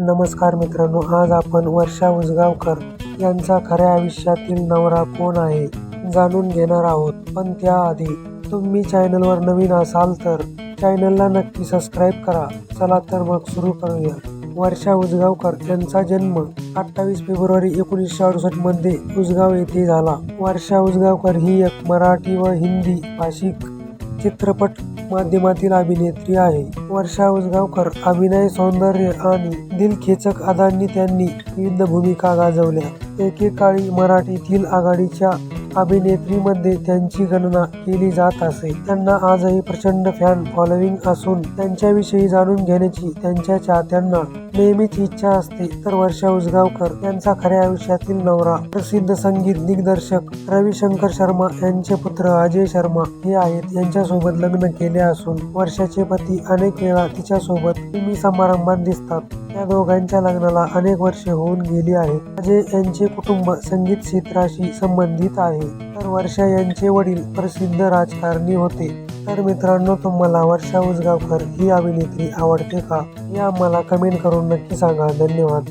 नमस्कार मित्रांनो आज आपण वर्षा उसगावकर यांचा खऱ्या आयुष्यातील नवरा कोण आहे जाणून घेणार आहोत. पण त्याआधी तुम्ही चॅनलवर नवीन असाल तर चॅनलला नक्की सबस्क्राईब करा. चला तर मग सुरू करूया. वर्षा उसगावकर यांचा जन्म अठ्ठावीस फेब्रुवारी एकोणीसशे अडुसष्टमध्ये उसगाव येथे झाला. वर्षा उसगावकर ही एक मराठी व हिंदी भाषिक चित्रपट माध्यमातील अभिनेत्री आहे. वर्षा उसगावकर अभिनय सौंदर्य आणि दिलखेचक अदांनी त्यांनी विविध भूमिका गाजवल्या. एकेकाळी मराठीतील आघाडीच्या अभिनेत्रीमध्ये त्यांची गणना केली जात असे. त्यांना आजही प्रचंड फॅन फॉलोविंग असून त्यांच्याविषयी जाणून घेण्याची त्यांच्या चाहत्यांना नेहमीच इच्छा असते. तर वर्षा उसगावकर यांचा खऱ्या आयुष्यातील नवरा प्रसिद्ध संगीत दिग्दर्शक रविशंकर शर्मा यांचे पुत्र अजय शर्मा हे आहेत. यांच्यासोबत लग्न केले असून वर्षाचे पती अनेक वेळा तिच्यासोबत फिल्मी समारंभात दिसतात. या दोघांच्या लग्नाला अनेक वर्षे होऊन गेली आहेत. अजय यांचे कुटुंब संगीत क्षेत्राशी संबंधित आहे. तर वर्षा यांचे वडील प्रसिद्ध राजकारणी होते. तर मित्रांनो तुम्हाला वर्षा उसगावकर ही अभिनेत्री आवडते का? हे आम्हाला कमेंट करून नक्की सांगा. धन्यवाद.